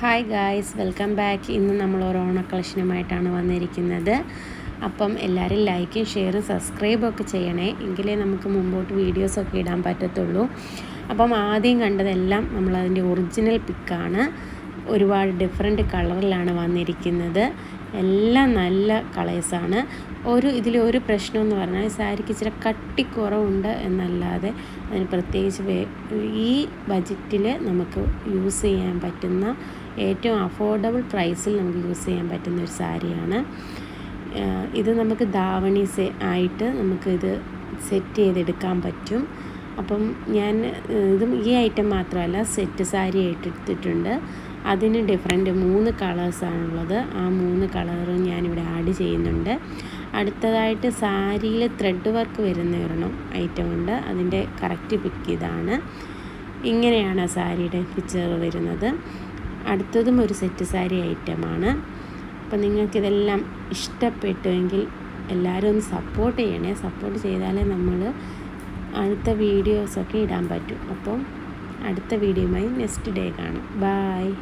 Hi guys welcome back ഇന്ന് നമ്മൾ ഒരു ഓണ കളക്ഷനുമായിട്ടാണ് വന്നിരിക്കുന്നത്. അപ്പം എല്ലാവരും ലൈക്കും ഷെയറും സബ്സ്ക്രൈബും ഒക്കെ ചെയ്യണേ. എങ്കിലേ നമുക്ക് മുമ്പോട്ട് വീഡിയോസൊക്കെ ഇടാൻ പറ്റത്തുള്ളൂ. അപ്പം ആദ്യം കണ്ടതെല്ലാം നമ്മളതിന്റെ ഒറിജിനൽ പിക്കാണ് ഒരുപാട് ഡിഫറെന്റ് കളറിലാണ് വന്നിരിക്കുന്നത്. എല്ലാം നല്ല കളേഴ്സാണ് ഒരു ഇതിൽ ഒരു പ്രശ്നം എന്ന് പറഞ്ഞാൽ സാരിക്ക് ഇച്ചിരി കട്ടിക്കുറവുണ്ട് എന്നല്ലാതെ അതിന് പ്രത്യേകിച്ച് ഈ ബജറ്റിൽ നമുക്ക് യൂസ് ചെയ്യാൻ പറ്റുന്ന ഏറ്റവും അഫോർഡബിൾ പ്രൈസിൽ നമുക്ക് യൂസ് ചെയ്യാൻ പറ്റുന്ന ഒരു സാരിയാണ്. ഇത് നമുക്ക് ധാവണി ആയിട്ട് നമുക്കിത് സെറ്റ് ചെയ്തെടുക്കാൻ പറ്റും. അപ്പം ഞാൻ ഇതും ഈ ഐറ്റം മാത്രമല്ല സെറ്റ് സാരി ആയിട്ട് എടുത്തിട്ടുണ്ട്. അതിന് ഡിഫറെന്റ് മൂന്ന് കളേഴ്സാണുള്ളത് ആ മൂന്ന് കളറും ഞാനിവിടെ ആഡ് ചെയ്യുന്നുണ്ട്. അടുത്തതായിട്ട് സാരിയിൽ ത്രെഡ് വർക്ക് വരുന്ന ഒരെണ്ണം ഐറ്റം ഉണ്ട്. അതിന്റെ കറക്റ്റ് പിക്ക് ഇതാണ്. ഇങ്ങനെയാണ് സാരിയുടെ പിക്ചർ വരുന്നത്. അടുത്തതും ഒരു സെറ്റ് സാരി ഐറ്റമാണ്. അപ്പം നിങ്ങൾക്കിതെല്ലാം ഇഷ്ടപ്പെട്ടുവെങ്കിൽ എല്ലാവരും ഒന്ന് സപ്പോർട്ട് ചെയ്യണേ. സപ്പോർട്ട് ചെയ്താലേ നമ്മൾ അടുത്ത വീഡിയോസൊക്കെ ഇടാൻ പറ്റും. അപ്പം അടുത്ത വീഡിയോയുമായി നെക്സ്റ്റ് ഡേ കാണാം. ബായ്.